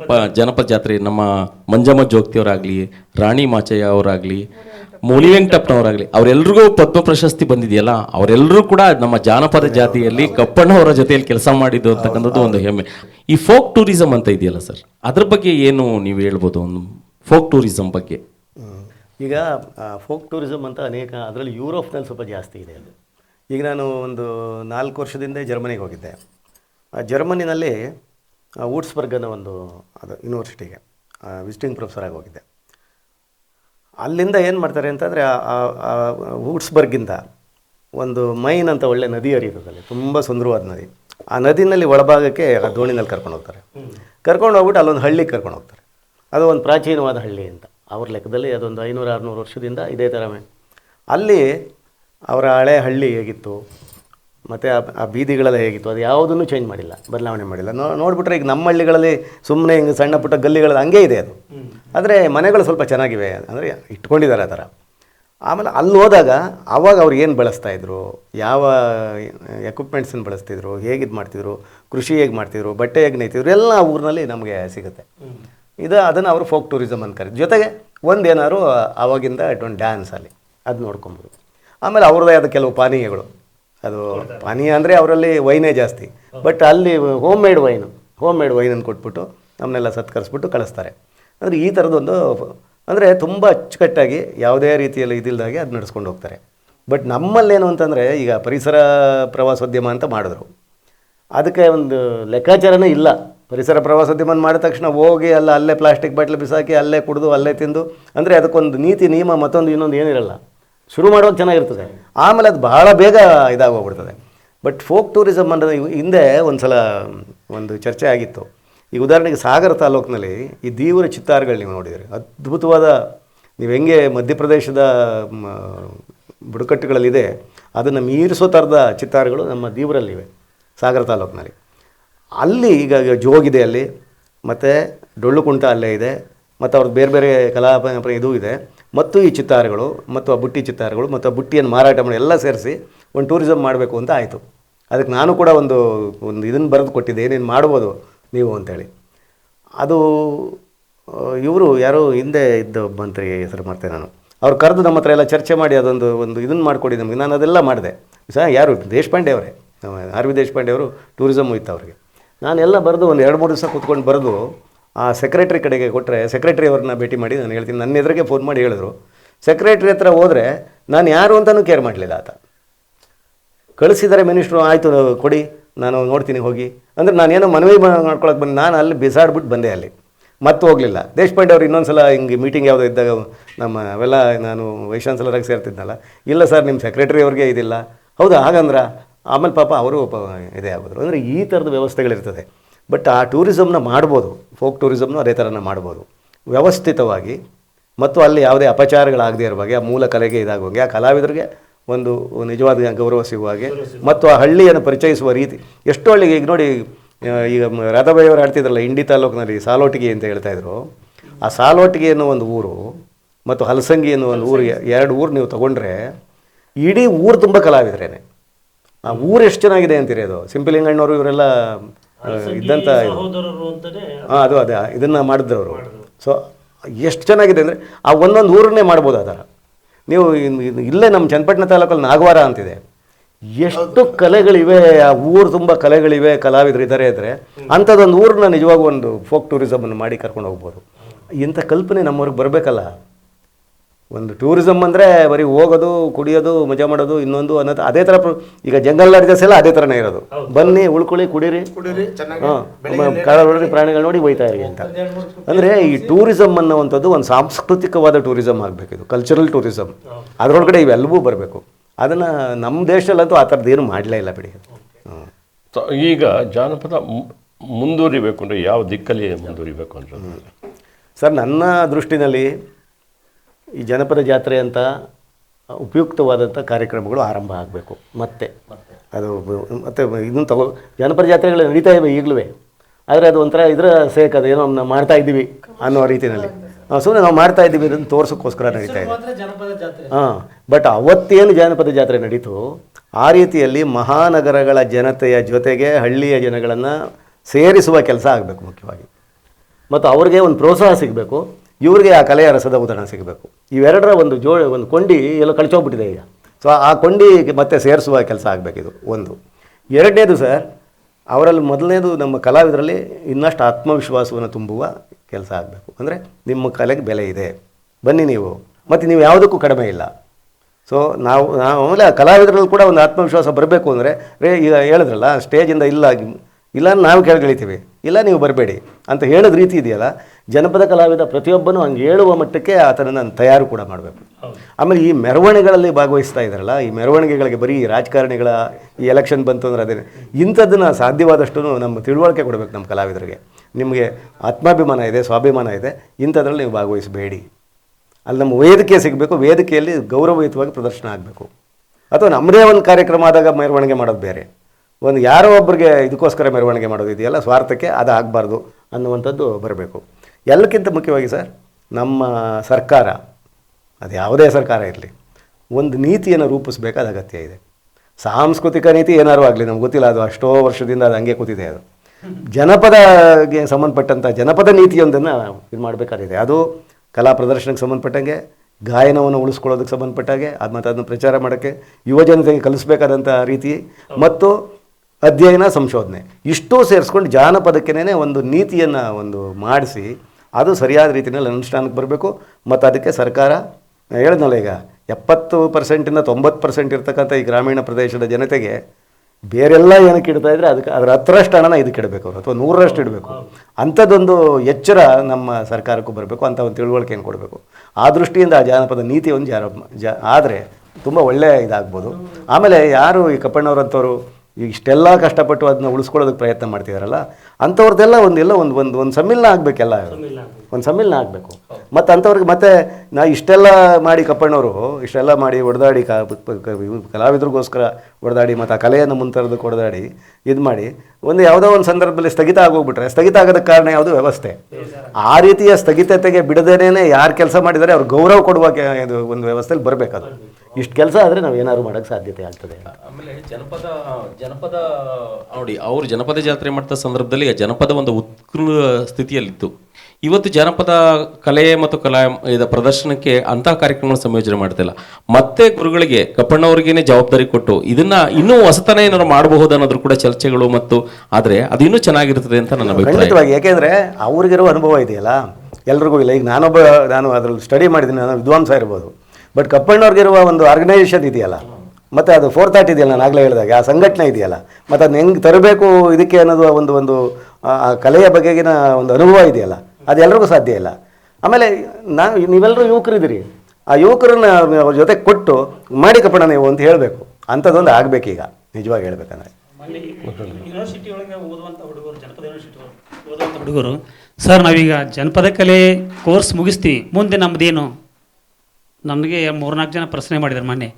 ಪ, ಜನಪದ ಜಾತ್ರೆ, ನಮ್ಮ ಮಂಜಮ್ಮ ಜೋಗ್ತಿಯವರಾಗಲಿ, ರಾಣಿ ಮಾಚಯ್ಯ ಅವರಾಗಲಿ, ಮೂಲಿ ವೆಂಕಟಪ್ಪನವರಾಗಲಿ, ಅವರೆಲ್ರಿಗೂ ಪದ್ಮ ಪ್ರಶಸ್ತಿ ಬಂದಿದೆಯಲ್ಲ ಅವರೆಲ್ಲರೂ ಕೂಡ ನಮ್ಮ ಜಾನಪದ ಜಾತಿಯಲ್ಲಿ ಕಪ್ಪಣ್ಣವರ ಜೊತೆಯಲ್ಲಿ ಕೆಲಸ ಮಾಡಿದ್ದು ಅಂತಕ್ಕಂಥದ್ದು ಒಂದು ಹೆಮ್ಮೆ. ಈ ಫೋಕ್ ಟೂರಿಸಮ್ ಅಂತ ಇದೆಯಲ್ಲ ಸರ್, ಅದ್ರ ಬಗ್ಗೆ ಏನು ನೀವು ಹೇಳ್ಬೋದು ಒಂದು ಫೋಕ್ ಟೂರಿಸಮ್ ಬಗ್ಗೆ? ಈಗ ಫೋಕ್ ಟೂರಿಸಮ್ ಅಂತ ಅನೇಕ ಅದರಲ್ಲಿ ಯುರೋಪ್ನಲ್ಲಿ ಸ್ವಲ್ಪ ಜಾಸ್ತಿ ಇದೆ ಅದು. ಈಗ ನಾನು ಒಂದು ನಾಲ್ಕು ವರ್ಷದಿಂದ ಜರ್ಮನಿಗೆ ಹೋಗಿದ್ದೆ. ಆ ಜರ್ಮನಿನಲ್ಲಿ ಆ, ವೂಟ್ಸ್ಬರ್ಗ್ ಅನ್ನೋ ಒಂದು ಅದು ಯೂನಿವರ್ಸಿಟಿಗೆ ವಿಸಿಟಿಂಗ್ ಪ್ರೊಫೆಸರ್ ಆಗಿ ಹೋಗಿದ್ದೆ. ಅಲ್ಲಿಂದ ಏನು ಮಾಡ್ತಾರೆ ಅಂತಂದರೆ ಆ ವೂಟ್ಸ್ಬರ್ಗಿಂದ ಒಂದು ಮೈನ್ ಅಂತ ಒಳ್ಳೆ ನದಿ ಹರಿಯುತ್ತದಲ್ಲಿ ತುಂಬ ಸುಂದರವಾದ ನದಿ. ಆ ನದಿನಲ್ಲಿ ಒಳಭಾಗಕ್ಕೆ ಆ ದೋಣಿನಲ್ಲಿ ಕರ್ಕೊಂಡು ಹೋಗ್ತಾರೆ. ಕರ್ಕೊಂಡು ಹೋಗ್ಬಿಟ್ಟು ಅಲ್ಲೊಂದು ಹಳ್ಳಿಗೆ ಕರ್ಕೊಂಡು ಹೋಗ್ತಾರೆ. ಅದು ಒಂದು ಪ್ರಾಚೀನವಾದ ಹಳ್ಳಿ ಅಂತ. ಅವ್ರ ಲೆಕ್ಕದಲ್ಲಿ ಅದೊಂದು ಐನೂರು ಆರುನೂರು ವರ್ಷದಿಂದ ಇದೇ ಥರವೇ. ಅಲ್ಲಿ ಅವರ ಹಳೆ ಹಳ್ಳಿ ಹೇಗಿತ್ತು, ಮತ್ತು ಆ ಬೀದಿಗಳೆಲ್ಲ ಹೇಗಿತ್ತು, ಅದು ಯಾವುದನ್ನು ಚೇಂಜ್ ಮಾಡಿಲ್ಲ, ಬದಲಾವಣೆ ಮಾಡಿಲ್ಲ. ನೋ, ನೋಡಿಬಿಟ್ರೆ ಈಗ ನಮ್ಮ ಹಳ್ಳಿಗಳಲ್ಲಿ ಸುಮ್ಮನೆ ಹಿಂಗೆ ಸಣ್ಣ ಪುಟ್ಟ ಗಲ್ಲಿಗಳಲ್ಲಿ ಹಂಗೆ ಇದೆ ಅದು. ಆದರೆ ಮನೆಗಳು ಸ್ವಲ್ಪ ಚೆನ್ನಾಗಿವೆ, ಅಂದರೆ ಇಟ್ಕೊಂಡಿದ್ದಾರೆ ಆ ಥರ. ಆಮೇಲೆ ಅಲ್ಲಿ ಹೋದಾಗ ಆವಾಗ ಅವ್ರು ಏನು ಬಳಸ್ತಾ ಇದ್ರು, ಯಾವ ಎಕ್ವಿಪ್ಮೆಂಟ್ಸನ್ನು ಬಳಸ್ತಿದ್ರು ಹೇಗೆ ಇದು ಮಾಡ್ತಿದ್ರು, ಕೃಷಿ ಹೇಗೆ ಮಾಡ್ತಿದ್ರು, ಬಟ್ಟೆ ಹೇಗೆ ನೇಯ್ತಿದ್ರು, ಎಲ್ಲ ಊರಿನಲ್ಲಿ ನಮಗೆ ಸಿಗುತ್ತೆ. ಇದು ಅದನ್ನು ಅವರು ಫೋಕ್ ಟೂರಿಸಮ್ ಅಂತ ಕರೀತಾರೆ. ಜೊತೆಗೆ ಒಂದು ಏನಾದ್ರು ಆವಾಗಿಂದ ಒಂದು ಡ್ಯಾನ್ಸ್ ಅಲ್ಲಿ. ಅದು ನೋಡ್ಕೊಬೋದು. ಆಮೇಲೆ ಅವ್ರದ್ದೇ ಆದ ಕೆಲವು ಪಾನೀಯಗಳು. ಅದು ಪಾನೀಯ ಅಂದರೆ ಅವರಲ್ಲಿ ವೈನೇ ಜಾಸ್ತಿ. ಬಟ್ ಅಲ್ಲಿ home made wine home made ವೈನನ್ನು ಕೊಟ್ಬಿಟ್ಟು ನಮ್ಮನ್ನೆಲ್ಲ ಸತ್ಕರಿಸ್ಬಿಟ್ಟು ಕಳಿಸ್ತಾರೆ. ಅಂದರೆ ಈ ಥರದೊಂದು ಅಂದರೆ ತುಂಬ ಅಚ್ಚುಕಟ್ಟಾಗಿ ಯಾವುದೇ ರೀತಿಯಲ್ಲಿ ಇದಿಲ್ದಾಗೆ ಅದು ನಡೆಸ್ಕೊಂಡು ಹೋಗ್ತಾರೆ. ಬಟ್ ನಮ್ಮಲ್ಲೇನು ಅಂತಂದರೆ ಈಗ ಪರಿಸರ ಪ್ರವಾಸೋದ್ಯಮ ಅಂತ ಮಾಡಿದ್ರು. ಅದಕ್ಕೆ ಒಂದು ಲೆಕ್ಕಾಚಾರನೇ ಇಲ್ಲ. ಪರಿಸರ ಪ್ರವಾಸೋದ್ಯಮನ ಮಾಡಿದ ತಕ್ಷಣ ಹೋಗಿ ಅಲ್ಲ, ಅಲ್ಲೇ ಪ್ಲಾಸ್ಟಿಕ್ ಬಾಟ್ಲು ಬಿಸಾಕಿ ಅಲ್ಲೇ ಕುಡಿದು, ಅಲ್ಲೇ ತಿಂದು. ಅಂದರೆ ಅದಕ್ಕೊಂದು ನೀತಿ, ನಿಯಮ ಮತ್ತೊಂದು ಇನ್ನೊಂದು ಏನಿರಲ್ಲ. ಶುರು ಮಾಡೋದು ಚೆನ್ನಾಗಿರ್ತದೆ. ಆಮೇಲೆ ಅದು ಬಹಳ ಬೇಗ ಇದಾಗೋಗ್ಬಿಡ್ತದೆ. ಬಟ್ ಫೋಕ್ ಟೂರಿಸಮ್ ಅನ್ನೋದು ಹಿಂದೆ ಒಂದು ಸಲ ಒಂದು ಚರ್ಚೆ ಆಗಿತ್ತು. ಈ ಉದಾಹರಣೆಗೆ ಸಾಗರ ತಾಲೂಕಿನಲ್ಲಿ ಈ ದೀವ್ರ ಚಿತ್ತಾರಗಳು ನೀವು ನೋಡಿದರೆ. ಅದ್ಭುತವಾದ, ನೀವು ಹೆಂಗೆ ಮಧ್ಯಪ್ರದೇಶದ ಬುಡಕಟ್ಟುಗಳಲ್ಲಿದೆ, ಅದನ್ನು ಮೀರಿಸೋ ಥರದ ಚಿತ್ತಾರಗಳು ನಮ್ಮ ದೀವರಲ್ಲಿವೆ ಸಾಗರ ತಾಲೂಕಿನಲ್ಲಿ. ಅಲ್ಲಿ ಈಗ ಜೋಗಿದೆ ಅಲ್ಲಿ, ಮತ್ತು ಡೊಳ್ಳು ಕುಂಟ ಅಲ್ಲೇ ಇದೆ, ಮತ್ತು ಅವ್ರದ್ದು ಬೇರೆ ಬೇರೆ ಕಲಾ ಇದು ಇದೆ, ಮತ್ತು ಈ ಚಿತ್ತಾರಗಳು, ಮತ್ತು ಆ ಬುಟ್ಟಿ ಚಿತ್ತಾರಗಳು, ಮತ್ತು ಆ ಬುಟ್ಟಿಯನ್ನು ಮಾರಾಟ ಮಾಡಿ ಎಲ್ಲ ಸೇರಿಸಿ ಒಂದು ಟೂರಿಸಮ್ ಮಾಡಬೇಕು ಅಂತ ಆಯಿತು. ಅದಕ್ಕೆ ನಾನು ಕೂಡ ಒಂದು ಒಂದು ಇದನ್ನು ಬರೆದು ಕೊಟ್ಟಿದ್ದೆ, ಏನೇನು ಮಾಡ್ಬೋದು ನೀವು ಅಂತೇಳಿ. ಅದು ಇವರು ಯಾರೋ ಹಿಂದೆ ಇದ್ದ ಮಂತ್ರಿ ಹೆಸರು ಮಾಡ್ತೆ ನಾನು. ಅವ್ರು ಕರೆದು ನಮ್ಮ ಹತ್ರ ಎಲ್ಲ ಚರ್ಚೆ ಮಾಡಿ ಅದೊಂದು, ಒಂದು ಇದನ್ನು ಮಾಡಿಕೊಡಿ ನಮಗೆ. ನಾನು ಅದೆಲ್ಲ ಮಾಡಿದೆ. ಸಹ ಯಾರು? ದೇಶಪಾಂಡೆ ಅವರೇ. ಆರ್ ವಿ ದೇಶಪಾಂಡೆ ಅವರು ಟೂರಿಸಮ್ ಇತ್ತು ಅವರಿಗೆ. ನಾನೆಲ್ಲ ಬರೆದು ಒಂದು ಎರಡು ಮೂರು ದಿವಸ ಕೂತ್ಕೊಂಡು ಬರೆದು ಆ ಸೆಕ್ರೆಟ್ರಿ ಕಡೆಗೆ ಕೊಟ್ಟರೆ ಸೆಕ್ರೆಟ್ರಿ ಅವ್ರನ್ನ ಭೇಟಿ ಮಾಡಿ ನಾನು ಹೇಳ್ತೀನಿ. ನನ್ನ ಎದುರಿಗೆ ಫೋನ್ ಮಾಡಿ ಹೇಳಿದ್ರು. ಸೆಕ್ರೆಟ್ರಿ ಹತ್ರ ಹೋದರೆ ನಾನು ಯಾರು ಅಂತಲೂ ಕೇರ್ ಮಾಡಲಿಲ್ಲ ಆತ. ಕಳಿಸಿದ್ದಾರೆ ಮಿನಿಸ್ಟ್ರು ಆಯಿತು ಕೊಡಿ, ನಾನು ನೋಡ್ತೀನಿ ಹೋಗಿ. ಅಂದರೆ ನಾನೇನೋ ಮನವಿ ಮಾಡ್ಕೊಳಕ್ಕೆ ಬಂದು ನಾನು ಅಲ್ಲಿ ಬಿಸಾಡ್ಬಿಟ್ಟು ಬಂದೆ ಅಲ್ಲಿ. ಮತ್ತೆ ಹೋಗಲಿಲ್ಲ. ದೇಶಪಾಂಡೆ ಅವ್ರು ಇನ್ನೊಂದು ಸಲ ಹಿಂಗೆ ಮೀಟಿಂಗ್ ಯಾವುದೋ ಇದ್ದಾಗ ನಮ್ಮ ಅವೆಲ್ಲ ನಾನು ವೈಸ್ ಚಾನ್ಸಲರಾಗಿ ಸೇರ್ತಿದ್ನಲ್ಲ. ಇಲ್ಲ ಸರ್ ನಿಮ್ಮ ಸೆಕ್ರೆಟರಿ ಅವ್ರಿಗೆ ಇದಿಲ್ಲ. ಹೌದಾ? ಹಾಗಂದ್ರ? ಆಮೇಲೆ ಪಾಪ ಅವರು ಇದೇ ಆಗೋದ್ರು ಅಂದರೆ ಈ ಥರದ ವ್ಯವಸ್ಥೆಗಳಿರ್ತದೆ. ಬಟ್ ಆ ಟೂರಿಸಮ್ನ ಮಾಡ್ಬೋದು ಫೋಕ್ ಟೂರಿಸಮ್ನು ಅದೇ ಥರನ ಮಾಡ್ಬೋದು. ವ್ಯವಸ್ಥಿತವಾಗಿ ಮತ್ತು ಅಲ್ಲಿ ಯಾವುದೇ ಅಪಚಾರಗಳಾಗದೇ ಇರುವ ಹಾಗೆ ಆ ಮೂಲ ಕಲೆಗೆ ಇದಾಗುವಂಗೆ ಆ ಕಲಾವಿದರಿಗೆ ಒಂದು ನಿಜವಾದ ಗೌರವ ಸಿಗುವ ಹಾಗೆ ಮತ್ತು ಆ ಹಳ್ಳಿಯನ್ನು ಪರಿಚಯಿಸುವ ರೀತಿ. ಎಷ್ಟು ಹಳ್ಳಿಗೆ ಈಗ ನೋಡಿ ಈಗ ರಾಧಾಬಾಯಿಯವರು ಆಡ್ತಿದ್ರಲ್ಲ ಇಂಡಿ ತಾಲೂಕಿನಲ್ಲಿ ಸಾಲೋಟಿಗೆ ಅಂತ ಹೇಳ್ತಾ ಇದ್ರು. ಆ ಸಾಲೋಟಿಗೆ ಅನ್ನೋ ಒಂದು ಊರು ಮತ್ತು ಹಲಸಂಗಿ ಅನ್ನೋ ಒಂದು ಊರು ಎರಡು ಊರು ನೀವು ತಗೊಂಡ್ರೆ ಇಡೀ ಊರು ತುಂಬ ಕಲಾವಿದ್ರೇನೆ. ಊರು ಎಷ್ಟು ಚೆನ್ನಾಗಿದೆ ಅಂತೀರಿ ಅದು? ಸಿಂಪಲಿಂಗಣ್ಣವರು ಇವರೆಲ್ಲ ಆ, ಇದ್ದಂಥ ಇದು. ಹಾಂ ಅದು ಅದೇ ಇದನ್ನು ಮಾಡಿದ್ರು ಅವರು. ಸೊ ಎಷ್ಟು ಚೆನ್ನಾಗಿದೆ ಅಂದರೆ ಆ ಒಂದೊಂದು ಊರನ್ನೇ ಮಾಡ್ಬೋದು ಆ ಥರ. ನೀವು ಇಲ್ಲೇ ನಮ್ಮ ಚನ್ನಪಟ್ಟಣ ತಾಲೂಕಲ್ಲಿ ನಾಗವಾರ ಅಂತಿದೆ. ಎಷ್ಟು ಕಲೆಗಳಿವೆ ಆ ಊರು ತುಂಬ ಕಲೆಗಳಿವೆ ಕಲಾವಿದರು ಇದ್ದಾರೆ ಇದ್ದರೆ ಅಂಥದ್ದೊಂದು ಊರನ್ನ ನಿಜವಾಗೂ ಒಂದು ಫೋಕ್ ಟೂರಿಸಮನ್ನು ಮಾಡಿ ಕರ್ಕೊಂಡು ಹೋಗ್ಬೋದು. ಇಂಥ ಕಲ್ಪನೆ ನಮ್ಮವ್ರಿಗೆ ಬರಬೇಕಲ್ಲ. ಒಂದು ಟೂರಿಸಮ್ ಅಂದರೆ ಬರೀ ಹೋಗೋದು ಕುಡಿಯೋದು ಮಜಾ ಮಾಡೋದು ಇನ್ನೊಂದು ಅನ್ನೋದು ಅದೇ ಥರ ಈಗ ಜಂಗಲ್ ಲಾಡ್ಜಸ್ ಎಲ್ಲ ಅದೇ ಥರನೇ ಇರೋದು. ಬನ್ನಿ ಉಳ್ಕೊಳ್ಳಿ ಕುಡೀರಿ. ಹಾಂ ಕಳವಳಿ ಪ್ರಾಣಿಗಳು ನೋಡಿ ಹೋಯ್ತಾ ಇರಿ ಅಂತ. ಅಂದರೆ ಈ ಟೂರಿಸಮ್ ಅನ್ನೋವಂಥದ್ದು ಒಂದು ಸಾಂಸ್ಕೃತಿಕವಾದ ಟೂರಿಸಮ್ ಆಗಬೇಕಿದು ಕಲ್ಚರಲ್ ಟೂರಿಸಮ್ ಅದರೊಳಗಡೆ ಇವೆಲ್ಲವೂ ಬರಬೇಕು. ಅದನ್ನು ನಮ್ಮ ದೇಶದಲ್ಲಂತೂ ಆ ಥರದ್ದು ಏನು ಮಾಡಲೇ ಇಲ್ಲ ಬಿಡಿ. ಹ್ಞೂ ಸೊ ಈಗ ಜಾನಪದ ಮುಂದುವರಿಬೇಕು ಅಂದರೆ ಯಾವ ದಿಕ್ಕಲ್ಲಿ ಮುಂದುವರಿಬೇಕು ಅಂತ ಸರ್ ನನ್ನ ದೃಷ್ಟಿನಲ್ಲಿ ಈ ಜನಪದ ಜಾತ್ರೆ ಅಂತ ಉಪಯುಕ್ತವಾದಂಥ ಕಾರ್ಯಕ್ರಮಗಳು ಆರಂಭ ಆಗಬೇಕು. ಮತ್ತೆ. ಅದು ಮತ್ತೆ ಇದನ್ನು ತಗೋ ಜನಪದ ಜಾತ್ರೆಗಳು ನಡೀತಾ ಇವೆ ಈಗಲೂ. ಆದರೆ ಅದು ಒಂಥರ ಇದರ ಸೇಕ್ ಅದು ಏನೋ ನಾವು ಮಾಡ್ತಾ ಇದ್ದೀವಿ ಅನ್ನೋ ರೀತಿಯಲ್ಲಿ. ಸುಮ್ಮನೆ ನಾವು ಮಾಡ್ತಾ ಇದ್ದೀವಿ ಅದನ್ನು ತೋರಿಸೋಕ್ಕೋಸ್ಕರ ನಡೀತಾ ಇದೆ. ಹಾಂ ಬಟ್ ಅವತ್ತೇನು ಜಾನಪದ ಜಾತ್ರೆ ನಡೀತು ಆ ರೀತಿಯಲ್ಲಿ ಮಹಾನಗರಗಳ ಜನತೆಯ ಜೊತೆಗೆ ಹಳ್ಳಿಯ ಜನಗಳನ್ನು ಸೇರಿಸುವ ಕೆಲಸ ಆಗಬೇಕು ಮುಖ್ಯವಾಗಿ. ಮತ್ತು ಅವ್ರಿಗೆ ಒಂದು ಪ್ರೋತ್ಸಾಹ ಸಿಗಬೇಕು. ಇವ್ರಿಗೆ ಆ ಕಲೆಯ ರಸದ ಉದಾಹರಣೆ ಸಿಗಬೇಕು. ಇವೆರಡರ ಒಂದು ಜೋ, ಒಂದು ಕೊಂಡಿ ಎಲ್ಲ ಕಳಿಸೋಗ್ಬಿಟ್ಟಿದೆ ಈಗ. ಸೊ ಆ ಕೊಂಡಿ ಮತ್ತೆ ಸೇರಿಸುವ ಕೆಲಸ ಆಗಬೇಕಿದು ಒಂದು. ಎರಡನೇದು ಸರ್, ಅವರಲ್ಲಿ ಮೊದಲನೇದು ನಮ್ಮ ಕಲಾವಿದರಲ್ಲಿ ಇನ್ನಷ್ಟು ಆತ್ಮವಿಶ್ವಾಸವನ್ನು ತುಂಬುವ ಕೆಲಸ ಆಗಬೇಕು. ಅಂದರೆ ನಿಮ್ಮ ಕಲೆಗೆ ಬೆಲೆ ಇದೆ. ಬನ್ನಿ ನೀವು. ಮತ್ತು ನೀವು ಯಾವುದಕ್ಕೂ ಕಡಿಮೆ ಇಲ್ಲ. ಸೊ ನಾವು ನಾವು ಆಮೇಲೆ ಕಲಾವಿದರಲ್ಲಿ ಕೂಡ ಒಂದು ಆತ್ಮವಿಶ್ವಾಸ ಬರಬೇಕು ಅಂದರೆ ರೇ ಈಗ ಹೇಳಿದ್ರಲ್ಲ, ಸ್ಟೇಜಿಂದ ಇಲ್ಲ ಇಲ್ಲ ನಾವು ಕೆಳಗಿಳಿತೀವಿ ಇಲ್ಲ ನೀವು ಬರಬೇಡಿ ಅಂತ ಹೇಳೋದು ರೀತಿ ಇದೆಯಲ್ಲ ಜನಪದ ಕಲಾವಿದ ಪ್ರತಿಯೊಬ್ಬನೂ ಹಂಗೆ ಹೇಳುವ ಮಟ್ಟಕ್ಕೆ ಆತನನ್ನು ತಯಾರು ಕೂಡ ಮಾಡಬೇಕು. ಆಮೇಲೆ ಈ ಮೆರವಣಿಗೆಗಳಲ್ಲಿ ಭಾಗವಹಿಸ್ತಾ ಇದ್ದಾರಲ್ಲ ಈ ಮೆರವಣಿಗೆಗಳಿಗೆ ಬರೀ ರಾಜಕಾರಣಿಗಳ ಈ ಎಲೆಕ್ಷನ್ ಬಂತು ಅಂದ್ರೆ ಅದೇ ಇಂಥದ್ದನ್ನು ಸಾಧ್ಯವಾದಷ್ಟು ನಮ್ಮ ತಿಳುವಳಿಕೆ ಕೊಡಬೇಕು ನಮ್ಮ ಕಲಾವಿದರಿಗೆ. ನಿಮಗೆ ಆತ್ಮಾಭಿಮಾನ ಇದೆ ಸ್ವಾಭಿಮಾನ ಇದೆ ಇಂಥದ್ರಲ್ಲಿ ನೀವು ಭಾಗವಹಿಸಬೇಡಿ. ಅಲ್ಲಿ ನಮ್ಮ ವೇದಿಕೆ ಸಿಗಬೇಕು ವೇದಿಕೆಯಲ್ಲಿ ಗೌರವಯುತವಾಗಿ ಪ್ರದರ್ಶನ ಆಗಬೇಕು. ಅಥವಾ ನಮ್ಮದೇ ಒಂದು ಕಾರ್ಯಕ್ರಮ ಆದಾಗ ಮೆರವಣಿಗೆ ಮಾಡೋದು ಬೇರೆ. ಒಂದು ಯಾರೋ ಒಬ್ಬರಿಗೆ ಇದಕ್ಕೋಸ್ಕರ ಮೆರವಣಿಗೆ ಮಾಡೋದು ಇದೆಯಲ್ಲ, ಸ್ವಾರ್ಥಕ್ಕೆ ಅದು ಆಗಬಾರ್ದು ಅನ್ನುವಂಥದ್ದು ಬರಬೇಕು. ಎಲ್ಲಕ್ಕಿಂತ ಮುಖ್ಯವಾಗಿ ಸರ್, ನಮ್ಮ ಸರ್ಕಾರ, ಅದು ಯಾವುದೇ ಸರ್ಕಾರ ಇರಲಿ, ಒಂದು ನೀತಿಯನ್ನು ರೂಪಿಸಬೇಕಾದ ಅಗತ್ಯ ಇದೆ. ಸಾಂಸ್ಕೃತಿಕ ನೀತಿ ಏನಾರು ಆಗಲಿ, ನಮ್ಗೆ ಗೊತ್ತಿಲ್ಲ, ಅದು ಅಷ್ಟೋ ವರ್ಷದಿಂದ ಅದು ಹಂಗೆ ಕೂತಿದೆ ಅದು. ಜನಪದಗೆ ಸಂಬಂಧಪಟ್ಟಂಥ ಜನಪದ ನೀತಿಯೊಂದನ್ನು ಇದು ಮಾಡಬೇಕಾಗಿದೆ. ಅದು ಕಲಾ ಪ್ರದರ್ಶನಕ್ಕೆ ಸಂಬಂಧಪಟ್ಟಂಗೆ, ಗಾಯನವನ್ನು ಉಳಿಸ್ಕೊಳ್ಳೋದಕ್ಕೆ ಸಂಬಂಧಪಟ್ಟಾಗೆ, ಅದು ಮತ್ತು ಅದನ್ನು ಪ್ರಚಾರ ಮಾಡೋಕ್ಕೆ, ಯುವ ಜನತೆಗೆ ಕಲಿಸ್ಬೇಕಾದಂಥ ರೀತಿ, ಮತ್ತು ಅಧ್ಯಯನ ಸಂಶೋಧನೆ. ಇಷ್ಟೂ ಸೇರಿಸ್ಕೊಂಡು ಜಾನಪದಕ್ಕೇನೆ ಒಂದು ನೀತಿಯನ್ನು ಒಂದು ಮಾಡಿಸಿ, ಅದು ಸರಿಯಾದ ರೀತಿಯಲ್ಲಿ ಅನುಷ್ಠಾನಕ್ಕೆ ಬರಬೇಕು. ಮತ್ತು ಅದಕ್ಕೆ ಸರ್ಕಾರ ಹೇಳಿದ್ನಲ್ಲ ಈಗ, ಎಪ್ಪತ್ತು ಪರ್ಸೆಂಟಿಂದ ತೊಂಬತ್ತು ಪರ್ಸೆಂಟ್ ಇರ್ತಕ್ಕಂಥ ಈ ಗ್ರಾಮೀಣ ಪ್ರದೇಶದ ಜನತೆಗೆ ಬೇರೆಲ್ಲ ಏನಕ್ಕೆ ಇಡ್ತಾ ಇದ್ರೆ ಅದಕ್ಕೆ ಅದರ ಹತ್ತರಷ್ಟು ಹಣನ ಇದಕ್ಕೆ ಇಡಬೇಕು ಅವರು, ಅಥವಾ ನೂರರಷ್ಟು ಇಡಬೇಕು. ಅಂಥದ್ದೊಂದು ಎಚ್ಚರ ನಮ್ಮ ಸರ್ಕಾರಕ್ಕೂ ಬರಬೇಕು ಅಂತ ಒಂದು ತಿಳುವಳಿಕೆಯನ್ನು ಕೊಡಬೇಕು. ಆ ದೃಷ್ಟಿಯಿಂದ ಆ ಜಾನಪದ ನೀತಿ ಒಂದು ಜಾರ ಜ ಆದರೆ ತುಂಬ ಒಳ್ಳೆಯ ಇದಾಗ್ಬೋದು. ಆಮೇಲೆ ಯಾರು ಈ ಕಪ್ಪಣ್ಣವ್ರಂಥವ್ರು ಈಗ ಇಷ್ಟೆಲ್ಲ ಕಷ್ಟಪಟ್ಟು ಅದನ್ನ ಉಳಿಸ್ಕೊಳ್ಳೋದಕ್ಕೆ ಪ್ರಯತ್ನ ಮಾಡ್ತಿದಾರಲ್ಲ ಅಂಥವ್ರದ್ದೆಲ್ಲ ಒಂದು ಎಲ್ಲ ಒಂದು ಒಂದು ಒಂದು ಸಮ್ಮಿಲನ ಆಗಬೇಕೆಲ್ಲ ಒಂದು ಸಮ್ಮಿಲನ ಆಗಬೇಕು. ಮತ್ತು ಅಂಥವ್ರಿಗೆ ಮತ್ತೆ ನಾ ಇಷ್ಟೆಲ್ಲ ಮಾಡಿ ಕಪ್ಪಣ್ಣವರು ಇಷ್ಟೆಲ್ಲ ಮಾಡಿ ಹೊಡೆದಾಡಿ ಕ ಕಲಾವಿದ್ರಿಗೋಸ್ಕರ ಹೊಡೆದಾಡಿ ಮತ್ತು ಆ ಕಲೆಯನ್ನು ಮುಂತರದಕ್ಕೆ ಹೊಡೆದಾಡಿ ಇದು ಮಾಡಿ ಒಂದು ಯಾವುದೋ ಒಂದು ಸಂದರ್ಭದಲ್ಲಿ ಸ್ಥಗಿತ ಆಗೋಗ್ಬಿಟ್ರೆ ಸ್ಥಗಿತ ಆಗೋದಕ್ಕೆ ಕಾರಣ ಯಾವುದು ವ್ಯವಸ್ಥೆ. ಆ ರೀತಿಯ ಸ್ಥಗಿತತೆಗೆ ಬಿಡದೇನೆ ಯಾರು ಕೆಲಸ ಮಾಡಿದರೆ ಅವ್ರು ಗೌರವ ಕೊಡುವ ಇದು ಒಂದು ವ್ಯವಸ್ಥೆಯಲ್ಲಿ ಬರಬೇಕದು. ಇಷ್ಟು ಕೆಲಸ ಆದರೆ ನಾವು ಏನಾದ್ರು ಮಾಡೋಕ್ಕೆ ಸಾಧ್ಯತೆ ಆಗ್ತದೆ ಆಮೇಲೆ ಜನಪದ ಜನಪದ ನೋಡಿ ಅವರು ಜನಪದ ಜಾತ್ರೆ ಮಾಡ್ತಾ ಸಂದರ್ಭದಲ್ಲಿ ಜನಪದ ಒಂದು ಉತ್ಕೃ ಸ್ಥಿತಿಯಲ್ಲಿತ್ತು. ಇವತ್ತು ಜನಪದ ಕಲೆ ಮತ್ತು ಕಲಾ ಇದ ಪ್ರದರ್ಶನಕ್ಕೆ ಅಂತಹ ಕಾರ್ಯಕ್ರಮಗಳ ಸಂಯೋಜನೆ ಮಾಡ್ತಿಲ್ಲ. ಮತ್ತೆ ಗುರುಗಳಿಗೆ ಕಪ್ಪಣ್ಣವರಿಗೇನೆ ಜವಾಬ್ದಾರಿ ಕೊಟ್ಟು ಇದನ್ನ ಇನ್ನೂ ಹೊಸತನ ಏನಾದ್ರು ಮಾಡಬಹುದು ಅನ್ನೋದ್ರ ಕೂಡ ಚರ್ಚೆಗಳು ಮತ್ತು ಆದ್ರೆ ಅದು ಇನ್ನೂ ಚೆನ್ನಾಗಿರ್ತದೆ ಅಂತ ನನ್ನ ಅಭಿಪ್ರಾಯ. ಯಾಕೆಂದ್ರೆ ಯಾಕೆಂದರೆ ಅವ್ರಿಗಿರೋ ಅನುಭವ ಇದೆಯಲ್ಲ? ಎಲ್ರಿಗೂ ಇಲ್ಲ. ಈಗ ನಾನೊಬ್ಬ, ನಾನು ಅದ್ರಲ್ಲಿ ಸ್ಟಡಿ ಮಾಡಿದ್ದೀನಿ, ನಾನು ವಿದ್ವಾಂಸ ಇರ್ಬೋದು. ಬಟ್ ಕಪ್ಪಣ್ಣವ್ರಿಗಿರುವ ಒಂದು ಆರ್ಗನೈಸೇಷನ್ ಇದೆಯಲ್ಲ? ಮತ್ತು ಅದು ಫೋರ್ ಥಾಟ್ ಇದೆಯಲ್ಲ ನಾನು ಆಗಲೇ ಹೇಳಿದಾಗ, ಆ ಸಂಘಟನೆ ಇದೆಯಲ್ಲ, ಮತ್ತು ಅದನ್ನ ಹೆಂಗೆ ತರಬೇಕು ಇದಕ್ಕೆ ಅನ್ನೋದು ಒಂದು ಒಂದು, ಆ ಕಲೆಯ ಬಗೆಗಿನ ಒಂದು ಅನುಭವ ಇದೆಯಲ್ಲ, ಅದು ಎಲ್ಲರಿಗೂ ಸಾಧ್ಯ ಇಲ್ಲ. ಆಮೇಲೆ ನಾನು ನೀವೆಲ್ಲರೂ ಯುವಕರಿದ್ದೀರಿ ಆ ಯುವಕರನ್ನ ಅವ್ರ ಜೊತೆ ಕೊಟ್ಟು ಮಾಡಿ ಕಪ್ಪಣ ನೀವು ಅಂತ ಹೇಳಬೇಕು. ಅಂಥದ್ದೊಂದು ಆಗಬೇಕೀಗ, ನಿಜವಾಗಿ ಹೇಳ್ಬೇಕಂದ್ರೆ. ಯೂನಿವರ್ಸಿಟಿ ಒಳಗೆ ಹುಡುಗರು ಹುಡುಗರು, ಸರ್, ನಾವೀಗ ಜನಪದ ಕಲೆ ಕೋರ್ಸ್ ಮುಗಿಸ್ತೀವಿ, ಮುಂದೆ ನಮ್ಮದೇನು ನಮಗೆ ಮೂರ್ನಾಲ್ಕು ಜನ ಪ್ರಶ್ನೆ ಮಾಡಿದ್ರು ಮೊನ್ನೆ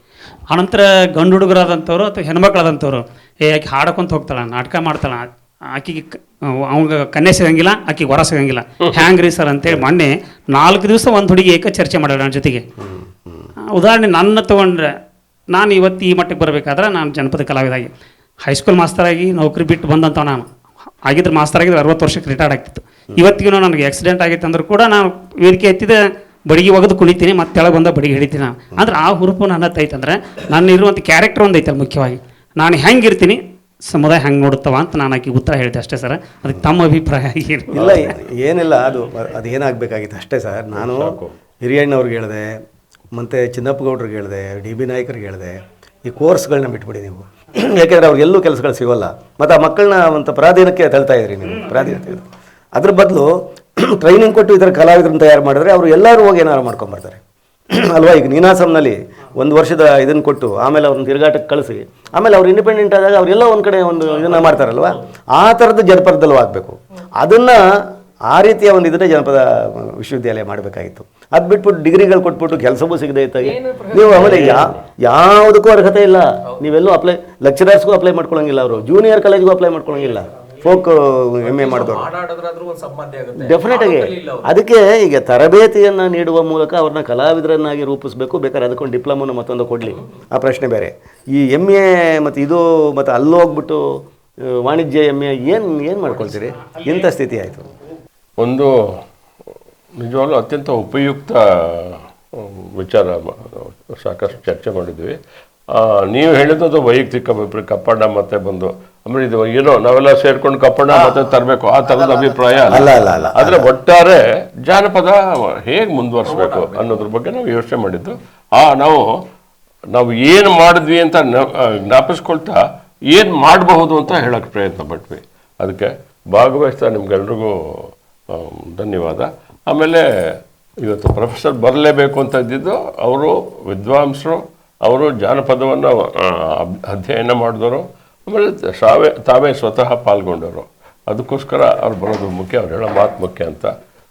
ಆನಂತರ ಗಂಡು ಹುಡುಗರಾದಂಥವ್ರು ಅಥವಾ ಹೆಣ್ಮಕ್ಳಾದಂಥವ್ರು ಏ ಆಕೆ ಹಾಡಕೊಂತ ಹೋಗ್ತಾಳ ನಾಟಕ ಮಾಡ್ತಾಳ ಆಕಿಗೆ ಅವಾಗ ಕನ್ಯೆ ಸಿಗಂಗಿಲ್ಲ ಆಕಿಗೆ ಹೊರ ಸಿಗಂಗಿಲ್ಲ. ಹ್ಯಾಂಗ್ರಿ ಸರ್ ಅಂತೇಳಿ ಮೊನ್ನೆ ನಾಲ್ಕು ದಿವಸ ಒಂದು ಹುಡುಗಿ ಏಕ ಚರ್ಚೆ ಮಾಡ್ಯಾಳ ನನ್ನ ಜೊತೆಗೆ. ಉದಾಹರಣೆ ನನ್ನ ತಗೊಂಡ್ರೆ ನಾನು ಇವತ್ತು ಈ ಮಟ್ಟಕ್ಕೆ ಬರಬೇಕಾದ್ರೆ ನಾನು ಜನಪದ ಕಲಾವಿದಾಗಿ. ಹೈಸ್ಕೂಲ್ ಮಾಸ್ತರಾಗಿ ನೌಕರಿ ಬಿಟ್ಟು ಬಂದಂಥ ನಾನು. ಆಗಿದ್ರೆ ಮಾಸ್ತರ್ ಆಗಿದ್ರೆ ಅರವತ್ತು ವರ್ಷಕ್ಕೆ ರಿಟೈರ್ಡ್ ಆಗ್ತಿತ್ತು. ಇವತ್ತಿಗೂ ನನಗೆ ಆಕ್ಸಿಡೆಂಟ್ ಆಗಿತ್ತು ಅಂದ್ರೂ ಕೂಡ ನಾನು ವೇದಿಕೆ ಎತ್ತಿದ ಬಡಿಗೆ ಒಗೆದು ಕುಣಿತೀನಿ ಮತ್ತೆ ತೆಳಗೆ ಬಂದ ಬಡಿಗೆ ಹಿಡಿತೀನಿ. ನಾನು ಅಂದ್ರೆ ಆ ಹುರುಪು ನನ್ನ ಐತಂದ್ರೆ ನನ್ನ ಇರುವಂಥ ಕ್ಯಾರೆಕ್ಟರ್ ಒಂದು ಐತಲ್ಲ ಮುಖ್ಯವಾಗಿ. ನಾನು ಹೆಂಗಿರ್ತೀನಿ ಸಮುದಾಯ ಹೆಂಗೆ ನೋಡುತ್ತವ ಅಂತ ನಾನು ಆಕೆ ಉತ್ತರ ಹೇಳಿದೆ ಅಷ್ಟೇ ಸರ್. ಅದಕ್ಕೆ ತಮ್ಮ ಅಭಿಪ್ರಾಯ ಇಲ್ಲ ಏನಿಲ್ಲ ಅದು ಅದು ಏನಾಗಬೇಕಾಗಿತ್ತು ಅಷ್ಟೇ ಸರ್. ನಾನು ಹಿರಿಯಣ್ಣವ್ರಿಗೆ ಹೇಳಿದೆ ಮತ್ತು ಚಿನ್ನಪ್ಪಗೌಡ್ರಿಗೆ ಹೇಳಿದೆ ಡಿ ಬಿ ನಾಯಕರಿಗೆ ಹೇಳಿದೆ ಈ ಕೋರ್ಸ್ಗಳನ್ನ ಬಿಟ್ಬಿಡಿ ನೀವು. ಯಾಕೆಂದರೆ ಅವ್ರಿಗೆಲ್ಲೂ ಕೆಲಸಗಳು ಸಿಗೋಲ್ಲ. ಮತ್ತು ಆ ಮಕ್ಕಳನ್ನ ಒಂದು ಪರಾಧೀನಕ್ಕೆ ತಳ್ತಾ ಇದ್ರಿ ನೀವು. ಪರಾಧೀನತೆ. ಅದ್ರ ಬದಲು *clears throat* ಟ್ರೈನಿಂಗ್ ಕೊಟ್ಟು ಇದರ ಕಲಾವಿದರನ್ನ ತಯಾರು ಮಾಡಿದ್ರೆ ಅವರು ಎಲ್ಲರೂ ಹೋಗಿ ಏನಾರು ಮಾಡ್ಕೊಂಬರ್ತಾರೆ. *clears throat* ಅಲ್ವಾ? ಈಗ ನೀನಾಸಂನಲ್ಲಿ ಒಂದು ವರ್ಷದ ಇದನ್ನು ಕೊಟ್ಟು ಆಮೇಲೆ ಅವ್ರನ್ನ ತಿರುಗಾಟಕ್ಕೆ ಕಳಿಸಿ ಆಮೇಲೆ ಅವ್ರು ಇಂಡಿಪೆಂಡೆಂಟ್ ಆದಾಗ ಅವರೆಲ್ಲ ಒಂದು ಕಡೆ ಒಂದು ಇದನ್ನು ಮಾಡ್ತಾರಲ್ವ? ಆ ಥರದ್ದು ಜನಪದದಲ್ಲೂ ಆಗಬೇಕು. ಅದನ್ನು ಆ ರೀತಿಯ ಒಂದು ಇದನ್ನೇ ಜನಪದ ವಿಶ್ವವಿದ್ಯಾಲಯ ಮಾಡಬೇಕಾಗಿತ್ತು. ಅದು ಬಿಟ್ಬಿಟ್ಟು ಡಿಗ್ರಿಗಳು ಕೊಟ್ಬಿಟ್ಟು ಕೆಲಸವೂ ಸಿಗದೆ ಇತ್ತಾಗಿ ನೀವು ಆಮೇಲೆ ಯಾ ಯಾವುದಕ್ಕೂ ಅರ್ಹತೆ ಇಲ್ಲ. ನೀವೆಲ್ಲೂ ಅಪ್ಲೈ ಲೆಕ್ಚರರ್ಸ್ಗೂ ಅಪ್ಲೈ ಮಾಡ್ಕೊಳಂಗಿಲ್ಲ ಅವರು. ಜೂನಿಯರ್ ಕಾಲೇಜ್ಗೂ ಅಪ್ಲೈ ಮಾಡ್ಕೊಳಂಗಿಲ್ಲ. ಫೋಕ್ ಎಂ ಎ ಮಾಡಿದವರು. ಡೆಫಿನೆಟ್ ಆಗಿ ಅದಕ್ಕೆ ಈಗ ತರಬೇತಿಯನ್ನು ನೀಡುವ ಮೂಲಕ ಅವ್ರನ್ನ ಕಲಾವಿದರನ್ನಾಗಿ ರೂಪಿಸಬೇಕು ಬೇಕಾದ್ರೆ ಅದಕ್ಕೊಂದು ಡಿಪ್ಲೊಮೊನ ಮತ್ತೊಂದು ಕೊಡ್ಲಿ. ಆ ಪ್ರಶ್ನೆ ಬೇರೆ. ಈ ಎಂ ಎ ಮತ್ತು ಇದು ಮತ್ತು ಅಲ್ಲಿ ಹೋಗ್ಬಿಟ್ಟು ವಾಣಿಜ್ಯ ಎಂ ಎ ಏನು ಏನು ಮಾಡ್ಕೊಳ್ತೀರಿ? ಇಂಥ ಸ್ಥಿತಿ ಆಯಿತು? ಒಂದು ನಿಜವಾಗ್ಲೂ ಅತ್ಯಂತ ಉಪಯುಕ್ತ ವಿಚಾರ ಸಾಕಷ್ಟು ಚರ್ಚೆ ಮಾಡಿದ್ವಿ ಆ, ನೀವು ಹೇಳಿದ್ದು ವೈಯಕ್ತಿಕ ಅಭಿಪ್ರಾಯ ಕಪ್ಪಣ್ಣ ಮತ್ತೆ ಬಂದು ಆಮೇಲೆ ಇದು ಏನೋ ನಾವೆಲ್ಲ ಸೇರ್ಕೊಂಡು ಕಪ್ಪಣ್ಣ ಮತ್ತೆ ತರಬೇಕು. ಆ ಥರದ ಅಭಿಪ್ರಾಯ ಅಲ್ಲ, ಅಲ್ಲ, ಅಲ್ಲ. ಆದ್ರೆ ಒಟ್ಟಾರೆ ಜಾನಪದ ಹೇಗೆ ಮುಂದುವರಿಸ್ಬೇಕು ಅನ್ನೋದ್ರ ಬಗ್ಗೆ ನಾವು ಯೋಚನೆ ಮಾಡಿದ್ದು. ಆ ನಾವು ನಾವು ಏನು ಮಾಡಿದ್ವಿ ಅಂತ ಜ್ಞಾಪಿಸ್ಕೊಳ್ತಾ ಏನು ಮಾಡಬಹುದು ಅಂತ ಹೇಳಕ್ಕೆ ಪ್ರಯತ್ನ ಪಟ್ವಿ. ಅದಕ್ಕೆ ಭಾಗವಹಿಸ್ತಾ ನಿಮ್ಗೆಲ್ರಿಗೂ ಧನ್ಯವಾದ. ಆಮೇಲೆ ಇವತ್ತು ಪ್ರೊಫೆಸರ್ ಬರಲೇಬೇಕು ಅಂತ ಇದ್ದಿದ್ದು ಅವರು ವಿದ್ವಾಂಸರು ಅವರು ಜಾನಪದವನ್ನು ಅಧ್ಯಯನ ಮಾಡಿದವರು. ಆಮೇಲೆ ತಾವೇ ತಾವೇ ಸ್ವತಃ ಪಾಲ್ಗೊಂಡವರು. ಅದಕ್ಕೋಸ್ಕರ ಅವ್ರು ಬರೋದು ಮುಖ್ಯ ಅವ್ರು ಹೇಳೋ ಮಾತು ಮುಖ್ಯ ಅಂತ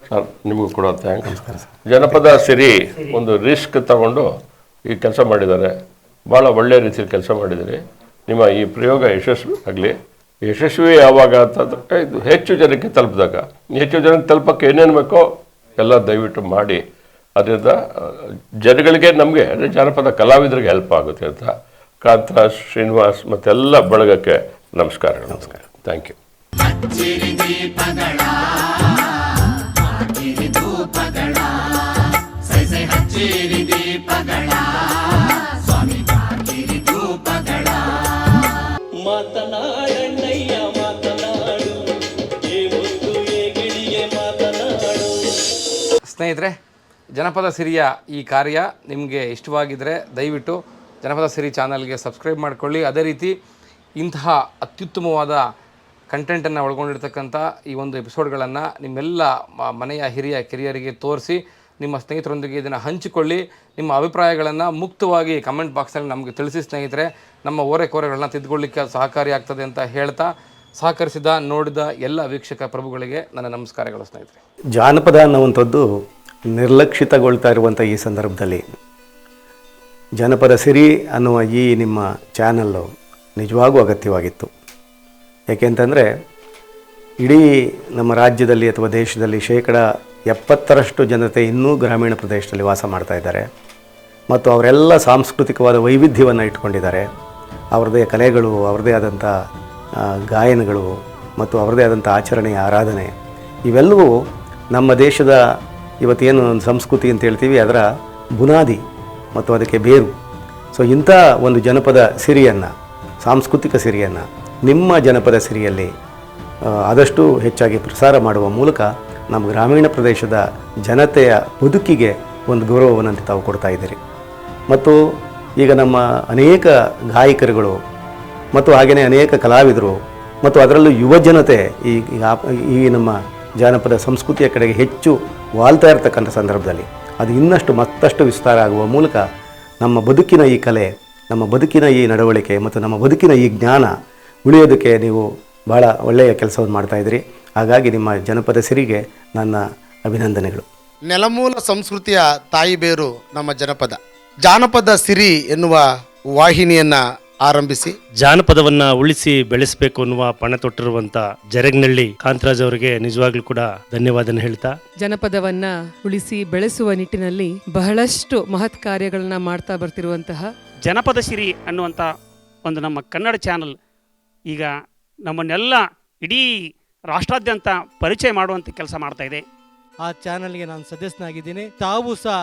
ಸರ್ ನಿಮಗೂ ಕೂಡ ಥ್ಯಾಂಕ್ಸ್ ಜನಪದ ಸಿರಿ ಒಂದು ರಿಸ್ಕ್ ತಗೊಂಡು ಈ ಕೆಲಸ ಮಾಡಿದ್ದಾರೆ. ಭಾಳ ಒಳ್ಳೆಯ ರೀತಿಯಲ್ಲಿ ಕೆಲಸ ಮಾಡಿದ್ದೀರಿ. ನಿಮ್ಮ ಈ ಪ್ರಯೋಗ ಯಶಸ್ವಿ ಆಗಲಿ. ಯಶಸ್ವಿ ಯಾವಾಗ ಅಂತಂದ್ರೆ ಇದು ಹೆಚ್ಚು ಜನಕ್ಕೆ ತಲುಪಿದಾಗ. ಹೆಚ್ಚು ಜನಕ್ಕೆ ತಲುಪಕ್ಕೆ ಏನೇನು ಬೇಕೋ ಎಲ್ಲ ದಯವಿಟ್ಟು ಮಾಡಿ. ಅದರಿಂದ ಜನಗಳಿಗೆ ನಮಗೆ ಅಂದರೆ ಜಾನಪದ ಕಲಾವಿದರಿಗೆ ಹೆಲ್ಪ್ ಆಗುತ್ತೆ ಅಂತ ಕಾಂತ ಶ್ರೀನಿವಾಸ್ ಮತ್ತೆಲ್ಲ ಬಳಗಕ್ಕೆ ನಮಸ್ಕಾರಗಳು. ನಮಸ್ಕಾರ. ಥ್ಯಾಂಕ್ ಯು ಸ್ನೇಹಿತರೆ ಜನಪದ ಸಿರಿಯ ಈ ಕಾರ್ಯ ನಿಮಗೆ ಇಷ್ಟವಾಗಿದ್ದರೆ ದಯವಿಟ್ಟು ಜನಪದ ಸಿರಿ ಚಾನಲ್ಗೆ ಸಬ್ಸ್ಕ್ರೈಬ್ ಮಾಡಿಕೊಳ್ಳಿ. ಅದೇ ರೀತಿ ಇಂತಹ ಅತ್ಯುತ್ತಮವಾದ ಕಂಟೆಂಟನ್ನು ಒಳಗೊಂಡಿರ್ತಕ್ಕಂಥ ಈ ಒಂದು ಎಪಿಸೋಡ್ಗಳನ್ನು ನಿಮ್ಮೆಲ್ಲ ಮನೆಯ ಹಿರಿಯ ಕಿರಿಯರಿಗೆ ತೋರಿಸಿ, ನಿಮ್ಮ ಸ್ನೇಹಿತರೊಂದಿಗೆ ಇದನ್ನು ಹಂಚಿಕೊಳ್ಳಿ. ನಿಮ್ಮ ಅಭಿಪ್ರಾಯಗಳನ್ನು ಮುಕ್ತವಾಗಿ ಕಮೆಂಟ್ ಬಾಕ್ಸಲ್ಲಿ ನಮಗೆ ತಿಳಿಸಿ ಸ್ನೇಹಿತರೆ. ನಮ್ಮ ಓರೆ ಕೋರೆಗಳನ್ನ ತಿದ್ದುಕೊಳ್ಳಿಕ್ಕೆ ಸಹಕಾರಿ ಸಹಕಾರಿಯಾಗ್ತದೆ ಅಂತ ಹೇಳ್ತಾ ಸಹಕರಿಸಿದ, ನೋಡಿದ ಎಲ್ಲ ವೀಕ್ಷಕ ಪ್ರಭುಗಳಿಗೆ ನನ್ನ ನಮಸ್ಕಾರಗಳು ಸ್ನೇಹಿತರೆ. ಜಾನಪದ ಅನ್ನುವಂಥದ್ದು ನಿರ್ಲಕ್ಷಿತಗೊಳ್ತಾ ಇರುವಂಥ ಈ ಸಂದರ್ಭದಲ್ಲಿ ಜನಪದ ಸಿರಿ ಅನ್ನುವ ಈ ನಿಮ್ಮ ಚಾನಲ್ಲು ನಿಜವಾಗೂ ಅಗತ್ಯವಾಗಿತ್ತು. ಏಕೆಂತಂದರೆ ಇಡೀ ನಮ್ಮ ರಾಜ್ಯದಲ್ಲಿ ಅಥವಾ ದೇಶದಲ್ಲಿ ಶೇಕಡ ಎಪ್ಪತ್ತರಷ್ಟು ಜನತೆ ಇನ್ನೂ ಗ್ರಾಮೀಣ ಪ್ರದೇಶದಲ್ಲಿ ವಾಸ ಮಾಡ್ತಾ ಇದ್ದಾರೆ. ಮತ್ತು ಅವರೆಲ್ಲ ಸಾಂಸ್ಕೃತಿಕವಾದ ವೈವಿಧ್ಯವನ್ನು ಇಟ್ಕೊಂಡಿದ್ದಾರೆ. ಅವ್ರದ್ದೇ ಕಲೆಗಳು, ಅವ್ರದ್ದೇ ಆದಂಥ ಗಾಯನಗಳು ಮತ್ತು ಅವರದೇ ಆದಂಥ ಆಚರಣೆ, ಆರಾಧನೆ, ಇವೆಲ್ಲವೂ ನಮ್ಮ ದೇಶದ ಇವತ್ತೇನು ಸಂಸ್ಕೃತಿ ಅಂತ ಹೇಳ್ತೀವಿ, ಅದರ ಬುನಾದಿ. ಮತ್ತು ಅದಕ್ಕೆ ಬೇರು. ಸೊ ಇಂಥ ಒಂದು ಜನಪದ ಸಿರಿಯನ್ನು, ಸಾಂಸ್ಕೃತಿಕ ಸಿರಿಯನ್ನು, ನಿಮ್ಮ ಜನಪದ ಸಿರಿಯಲ್ಲಿ ಆದಷ್ಟು ಹೆಚ್ಚಾಗಿ ಪ್ರಸಾರ ಮಾಡುವ ಮೂಲಕ ನಮ್ಮ ಗ್ರಾಮೀಣ ಪ್ರದೇಶದ ಜನತೆಯ ಬದುಕಿಗೆ ಒಂದು ಗೌರವವನ್ನು ತಾವು ಕೊಡ್ತಾ ಇದ್ದೀರಿ. ಮತ್ತು ಈಗ ನಮ್ಮ ಅನೇಕ ಗಾಯಕರುಗಳು ಮತ್ತು ಹಾಗೆಯೇ ಅನೇಕ ಕಲಾವಿದರು ಮತ್ತು ಅದರಲ್ಲೂ ಯುವ ಜನತೆ ಈ ಈ ನಮ್ಮ ಜಾನಪದ ಸಂಸ್ಕೃತಿಯ ಕಡೆಗೆ ಹೆಚ್ಚು ವಾಲ್ತಾ ಇರತಕ್ಕಂಥ ಸಂದರ್ಭದಲ್ಲಿ ಅದು ಇನ್ನಷ್ಟು ಮತ್ತಷ್ಟು ವಿಸ್ತಾರ ಆಗುವ ಮೂಲಕ ನಮ್ಮ ಬದುಕಿನ ಈ ಕಲೆ, ನಮ್ಮ ಬದುಕಿನ ಈ ನಡವಳಿಕೆ ಮತ್ತು ನಮ್ಮ ಬದುಕಿನ ಈ ಜ್ಞಾನ ಉಳಿಯೋದಕ್ಕೆ ನೀವು ಭಾಳ ಒಳ್ಳೆಯ ಕೆಲಸವನ್ನು ಮಾಡ್ತಾಯಿದ್ರಿ ಹಾಗಾಗಿ ನಿಮ್ಮ ಜನಪದ ಸಿರಿಗೆ ನನ್ನ ಅಭಿನಂದನೆಗಳು. ನೆಲಮೂಲ ಸಂಸ್ಕೃತಿಯ ತಾಯಿ ಬೇರು ನಮ್ಮ ಜನಪದ. ಜಾನಪದ ಸಿರಿ ಎನ್ನುವ ವಾಹಿನಿಯನ್ನ ಆರಂಭಿಸಿ. ಜಾನಪದವನ್ನ ಉಳಿಸಿ ಬೆಳೆಸಬೇಕು ಅನ್ನುವ ಪಣ ತೊಟ್ಟಿರುವಂತ ಜರಗ್ನಳ್ಳಿ ಕಾಂತರಾಜ್ ಅವರಿಗೆ ನಿಜವಾಗ್ಲೂ ಕೂಡ ಧನ್ಯವಾದನ ಹೇಳ್ತಾ. ಜನಪದವನ್ನ ಉಳಿಸಿ ಬೆಳೆಸುವ ನಿಟ್ಟಿನಲ್ಲಿ ಬಹಳಷ್ಟು ಮಹತ್ ಕಾರ್ಯಗಳನ್ನ ಮಾಡ್ತಾ ಬರ್ತಿರುವಂತಹ ಜನಪದ ಸಿರಿ ಅನ್ನುವಂಥ ಒಂದು ನಮ್ಮ ಕನ್ನಡ ಚಾನಲ್ ಈಗ ನಮ್ಮನ್ನೆಲ್ಲ ಇಡೀ ರಾಷ್ಟ್ರಾದ್ಯಂತ ಪರಿಚಯ ಮಾಡುವಂಥ ಕೆಲಸ ಮಾಡ್ತಾ ಇದೆ. ಆ ಚಾನಲ್ಗೆ ನಾನು ಸದಸ್ಯನಾಗಿದ್ದೀನಿ. ತಾವು ಸಹ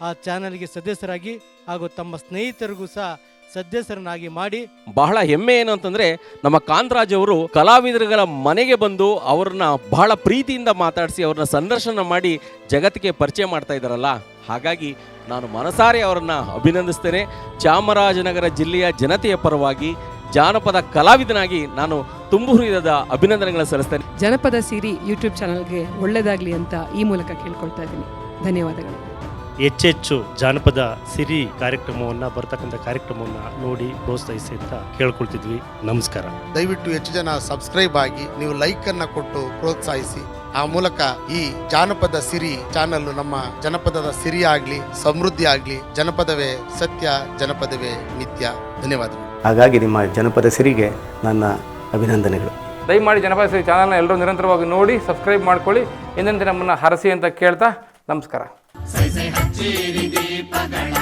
ಆ ಚಾನಲ್ಗೆ ಸದಸ್ಯರಾಗಿ ಹಾಗೂ ತಮ್ಮ ಸ್ನೇಹಿತರಿಗೂ ಸಹ ಸದಸ್ಯರನ್ನಾಗಿ ಮಾಡಿ ಬಹಳ ಹೆಮ್ಮೆ ಏನು ಅಂತಂದ್ರೆ ನಮ್ಮ ಕಾಂತರಾಜ್ ಅವರು ಕಲಾವಿದರುಗಳ ಮನೆಗೆ ಬಂದು ಅವ್ರನ್ನ ಬಹಳ ಪ್ರೀತಿಯಿಂದ ಮಾತಾಡಿಸಿ ಅವ್ರನ್ನ ಸಂದರ್ಶನ ಮಾಡಿ ಜಗತ್ತಿಗೆ ಪರಿಚಯ ಮಾಡ್ತಾ ಇದ್ದಾರಲ್ಲ. ಹಾಗಾಗಿ ನಾನು ಮನಸಾರೆ ಅವರನ್ನ ಅಭಿನಂದಿಸ್ತೇನೆ. ಚಾಮರಾಜನಗರ ಜಿಲ್ಲೆಯ ಜನತೆಯ ಪರವಾಗಿ ಜಾನಪದ ಕಲಾವಿದನಾಗಿ ನಾನು ತುಂಬು ಹೃದಯದ ಅಭಿನಂದನೆಗಳನ್ನು ಸಲ್ಲಿಸ್ತೇನೆ. ಜನಪದ ಸಿರಿ ಯೂಟ್ಯೂಬ್ ಚಾನಲ್ಗೆ ಒಳ್ಳೇದಾಗ್ಲಿ ಅಂತ ಈ ಮೂಲಕ ಕೇಳ್ಕೊಳ್ತಾ ಇದ್ದೀನಿ. ಧನ್ಯವಾದಗಳು. ಹೆಚ್ಚೆಚ್ಚು ಜಾನಪದ ಸಿರಿ ಕಾರ್ಯಕ್ರಮವನ್ನ ಬರ್ತಕ್ಕಂಥ ಕಾರ್ಯಕ್ರಮವನ್ನ ನೋಡಿ ಪ್ರೋತ್ಸಾಹಿಸಿ ಅಂತ ಕೇಳ್ಕೊಳ್ತಿದ್ವಿ. ನಮಸ್ಕಾರ. ದಯವಿಟ್ಟು ಹೆಚ್ಚು ಜನ ಸಬ್ಸ್ಕ್ರೈಬ್ ಆಗಿ ನೀವು ಲೈಕ್ ಅನ್ನ ಕೊಟ್ಟು ಪ್ರೋತ್ಸಾಹಿಸಿ. ಆ ಮೂಲಕ ಈ ಜಾನಪದ ಸಿರಿ ಚಾನಲ್ ನಮ್ಮ ಜನಪದದ ಸಿರಿ ಆಗ್ಲಿ ಸಮೃದ್ಧಿ ಆಗ್ಲಿ ಜನಪದವೇ ಸತ್ಯ ಜನಪದವೇ ನಿತ್ಯ. ಧನ್ಯವಾದಗಳು. ಹಾಗಾಗಿ ನಿಮ್ಮ ಜನಪದ ಸಿರಿಗೆ ನನ್ನ ಅಭಿನಂದನೆಗಳು. ದಯಮಾಡಿ ಜನಪದ ಸಿರಿ ಚಾನಲ್ನ ಎಲ್ಲರೂ ನಿರಂತರವಾಗಿ ನೋಡಿ ಸಬ್ಸ್ಕ್ರೈಬ್ ಮಾಡ್ಕೊಳ್ಳಿ. ಎಂದಂತೆ ನಮ್ಮನ್ನು ಹರಸಿ ಅಂತ ಕೇಳ್ತಾ ನಮಸ್ಕಾರ. ಸೈ ಸೈ ಹಚ್ಚೇರಿ ದೀಪಗಳ